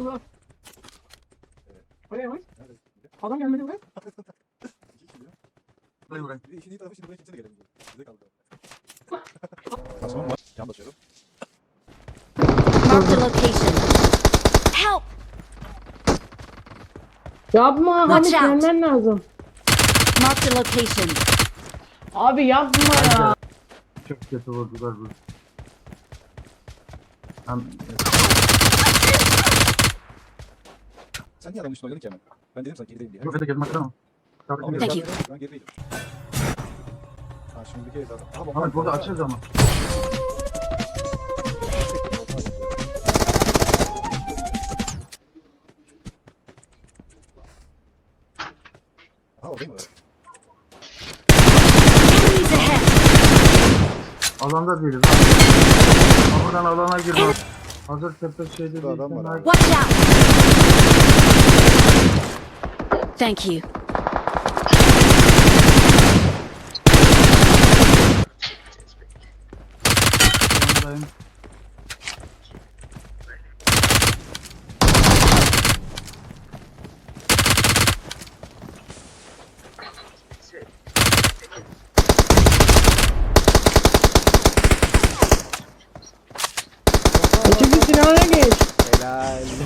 Allah. Oraya bak. Adam gelmedi buraya. Buraya buraya. Bir de işin iyi tarafı şimdi buraya kimse de gelemiyor. Bize kaldı. Basmam var. Cam basıyorum. Marked a location. Help! Yapma Hamit Watch out. gelmen lazım. Marked a location. Abi yapma ya. Çok kötü vurdular bu. Hem Sen niye adamın üstüne oynadın ki hemen? Ben dedim sana gerideyim diye. çok kötü gezmek ama. Thank you. Ben gerideydim. Ha şimdiki ev zaten. Aha, bomba Ahmet burada açıyoruz ama. Ha oradayım mı? Enemies ahead! Alanda değiliz. Buradan alana girmez. Hazır tepe şeyde Burada adam var abi. Watch out! Thank you. Yanındayım.